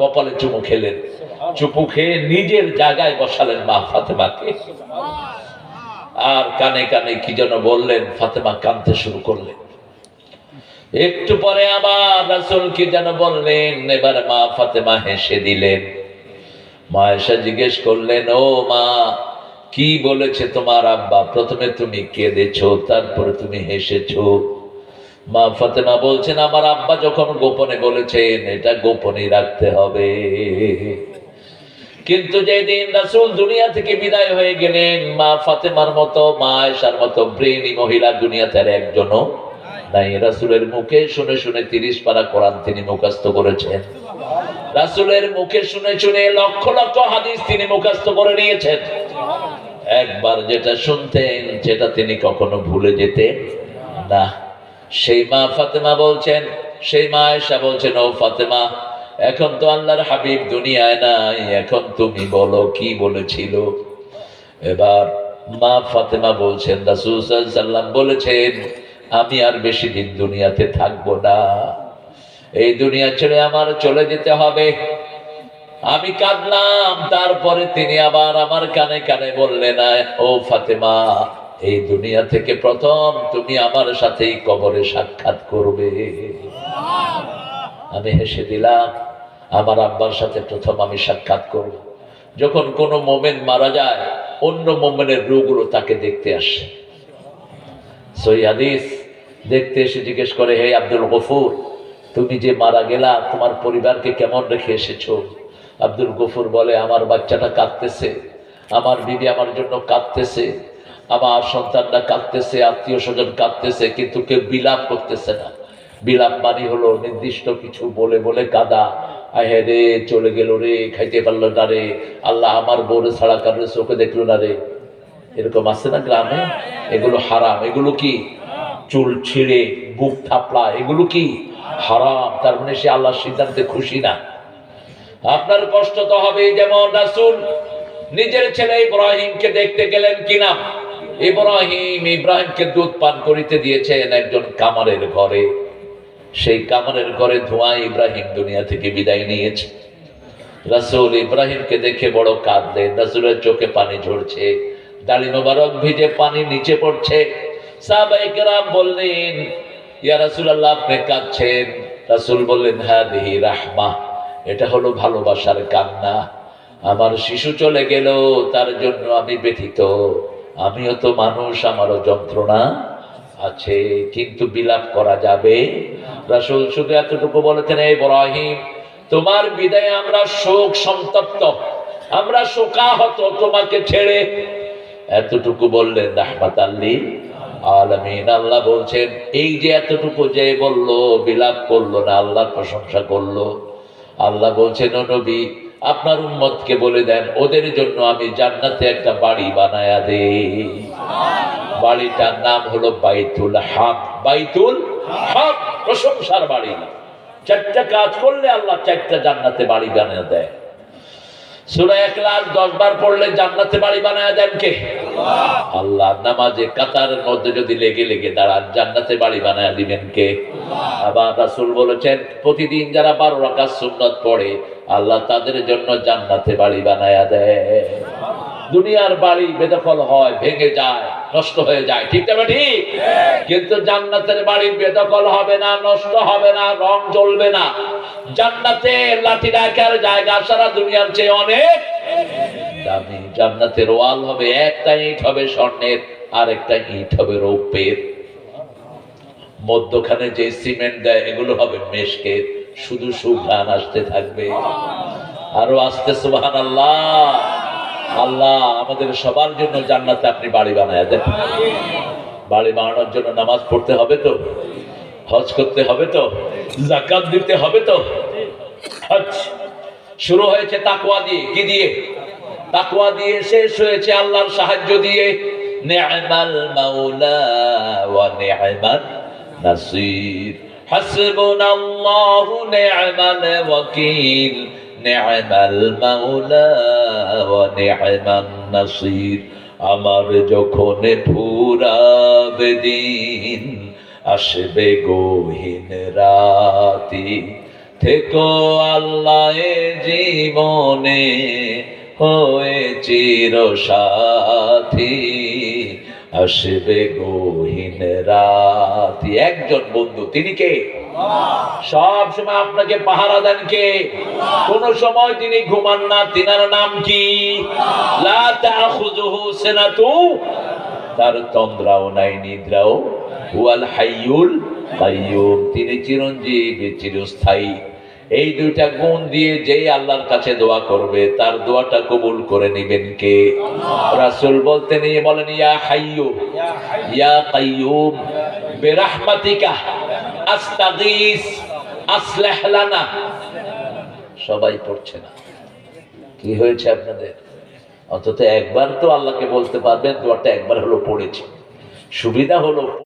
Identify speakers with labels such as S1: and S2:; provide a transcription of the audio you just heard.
S1: কপালে চুমু খেলেন। চুপু খেয়ে নিজের জায়গায় বসালেন মা ফাতেমাকে। আর কানে কানে কি যেন বললেন ফাতেমা কাঁদতে শুরু করলেন। একটু পরে আবার রাসূল কি যেন বললেন এবার মা ফাতেমা হেসে দিলেন। মা এসে জিজ্ঞেস করলেন ও মা কি বলেছে তোমার আব্বা? প্রথমে তুমি কেঁদেছো তারপরে তুমি হেসেছো। মা ফাতেমা বলছেন, আমার আব্বা যখন গোপনে বলেছেন, এটা গোপনে রাখতে হবে। কিন্তু যেদিন রাসূল দুনিয়া থেকে বিদায় হয়ে গেলেন, মা ফাতেমার মতো, মা আয়েশার মতো ব্রেনি মহিলা দুনিয়াতে আর একজনও নাই। রাসূলের মুখে শুনে শুনে তিরিশ পারা কোরআন তিনি মুখস্থ করেছেন। রাসূলের মুখে শুনে শুনে লক্ষ লক্ষ হাদিস তিনি মুখস্থ করে নিয়েছেন। একবার যেটা শুনতেন, সেটা তিনি কখনো ভুলে যেতেন না। সেই মা ফাতেমা বলছেন, সেই মা আয়েশা বলছেন, ও ফাতেমা, এখন তো আল্লাহর হাবিব দুনিয়ায় নাই, এখন তুমি বলো কি বলেছিল? এবার মা ফাতেমা বলছেন, রাসূল সাল্লাম বলেছেন, আমি আর বেশি দিন দুনিয়াতে থাকব না। এই দুনিয়া ছেড়ে আমার চলে যেতে হবে। আমি কাঁদলাম, তারপরে তিনি আবার আমার কানে কানে বললেন ও ফাতেমা এই দুনিয়া থেকে প্রথম তুমি আমার সাথেই কবরে সাক্ষাৎ করবে। আমি হেসে দিলাম আমার আব্বার সাথে প্রথম আমি সাক্ষাৎ করব। যখন কোনো মোমেন মারা যায় অন্য মোমেনের রোগগুলো তাকে দেখতে আসে। সই হাদিস দেখতে এসে জিজ্ঞেস করে হে আব্দুল গফুর তুমি যে মারা গেলা তোমার পরিবারকে কেমন রেখে এসেছ? আব্দুল গফুর বলে আমার বাচ্চাটা কাঁদতেছে আমার বিবি আমার জন্য কাঁদতেছে আমার সন্তানরা কাঁদতেছে, আত্মীয় স্বজন কাঁদতেছে, কিন্তু কেউ বিলাপ করতেছে না। বিলাপ মানে হলো নির্দিষ্ট কিছু বলে বলে কাদা। আহে রে, চলে গেল রে, খাইতে পারল না রে। আল্লাহ আমার বউরে ছাড়া কারণে চোখে দেখল না রে। এরকম আছে না গ্রামে? এগুলো হারাম। এগুলো কি? চুল ছিঁড়ে, বুক থাপলা এগুলো কি? হারাম। তার মানে সে আল্লাহর সিদ্ধান্তে খুশি না। আপনার কষ্ট তো হবে যেমন রাসূল। নিজের ছেলে ইব্রাহিমকে দেখতে গেলেন কিনা ইব্রাহিম ইব্রাহিমকে দুধ পান করিতে দিয়েছেন একজন কামারের ঘরে। সেই কামারের ঘরে ধোঁয়া ইব্রাহিম দুনিয়া থেকে বিদায় নিয়েছে। রাসূল ইব্রাহিমকে দেখে বড় কাঁদলেন। রাসূলের চোখে পানি ঝরছে, দাড়ি মোবারক ভিজে পানি নিচে পড়ছে। সাহাবায়ে বললেন, ইয়া রাসূলুল্লাহ, আপনি কাঁদছেন? রাসূল বললেন হ্যাঁ দেহি রাহমা, এটা হলো ভালোবাসার কান্না। আমার শিশু চলে গেল, তার জন্য আমি ব্যথিত। আমিও তো মানুষ, আমারও যন্ত্রণা আছে, কিন্তু বিলাপ করা যাবে। রাসূল শুধু এতটুকু বলেছেন এই ইব্রাহিম, তোমার বিদায় আমরা শোক সন্তপ্ত, আমরা শোকাহত তোমাকে ছেড়ে। এতটুকু বললেন রাহমাত আল্লিল আলামিন। আল্লাহ বলছেন, এই যে এতটুকু যে বলল, বিলাপ করল না, আল্লাহর প্রশংসা করল। আল্লাহ বলছেন নবী আপনার উম্মতকে বলে দেন, ওদের জন্য আমি জান্নাতে একটা বাড়ি বানায়া দে বাড়িটার নাম হলো বাইতুল হাব বাইতুল হাব প্রশংসার বাড়ি। চারটা কাজ করলে আল্লাহ চারটা জান্নাতে বাড়ি বানিয়ে দেয়। সুরা একলাস দশ বার পড়লে জান্নাতে বাড়ি বানায় দেন কে? আল্লাহ। নামাজে কাতারের মধ্যে যদি লেগে লেগে দাঁড়ান, জান্নাতে বাড়ি বানায় দিবেন কে? আবার রাসূল বলেছেন, প্রতিদিন যারা বারো রাকাত সুন্নত পড়ে, আল্লাহ তাদের জন্য জান্নাতে বাড়ি বানায় দেয়। দুনিয়ার বাড়ি বেদখল হয়, ভেঙে যায়, নষ্ট হয়ে যায়, ঠিক না ঠিক কিন্তু জান্নাতের বাড়ি বেদখল হবে না, নষ্ট হবে না, রং জ্বলবে না। জান্নাতে লাঠি রাখার জায়গা সারা দুনিয়ার চেয়ে অনেক দামি। জান্নাতের ওয়াল হবে, একটা ইট হবে স্বর্ণের আর একটা ইট হবে রৌপ্যের। মধ্যখানে যে সিমেন্ট দেয়, এগুলো হবে মেশকের। শুধু সুঘ্রাণ আসতে থাকবে। আরও আসতে সুবহান আল্লাহ আল্লাহ আমাদের সবার জন্য জান্নাতে আপনি বাড়ি বানায় দেন। বাড়ি বানানোর জন্য নামাজ পড়তে হবে তো? হজ করতে হবে তো? জাকাত দিতে হবে তো? হজ শুরু হয়েছে তাকওয়া দিয়ে। কি দিয়ে? তাকওয়া দিয়ে শেষ হয়েছে আল্লাহর সাহায্য দিয়ে। নি'মাল মাওলা ওয়া নি'মান নাসির। হাসবুনাল্লাহু নি'মাল ওয়াকিল। নি'মাল মাওলা ওয়া নি'মান নাসির। আমার যখন ফুরাবে দিন, আসবে গহীন রাতি। থেকো আল্লাহ জীবনে হয়ে চির সাথী আসবে গহীন রাতি। একজন বন্ধু তিনি কে? সব সময় আপনাকে পাহারা দেন কে? কোন সময় তিনি ঘুমান না তিনার নাম কি? তার তন্দ্রাও নাই নিদ্রাও। হুয়াল হাইয়ুল তিনি চিরঞ্জীবী চিরস্থায়ী। এই দুইটা গুণ দিয়ে যেই আল্লাহর কাছে দোয়া করবে, তার দোয়াটা কবুল করে নেবেন কে? রাসূল বলতে নিয়ে বলেন, ইয়া হাইয়ু, ইয়া কাইয়ুম, বিরহমাতিকা, আস্তাগীস, আসলিহ লানা। সবাই পড়ছে না। কি হয়েছে আপনাদের? অন্তত একবার তো আল্লাহকে বলতে পারবেন, দোয়াটা একবার হলো পড়েছি। সুবিধা হলো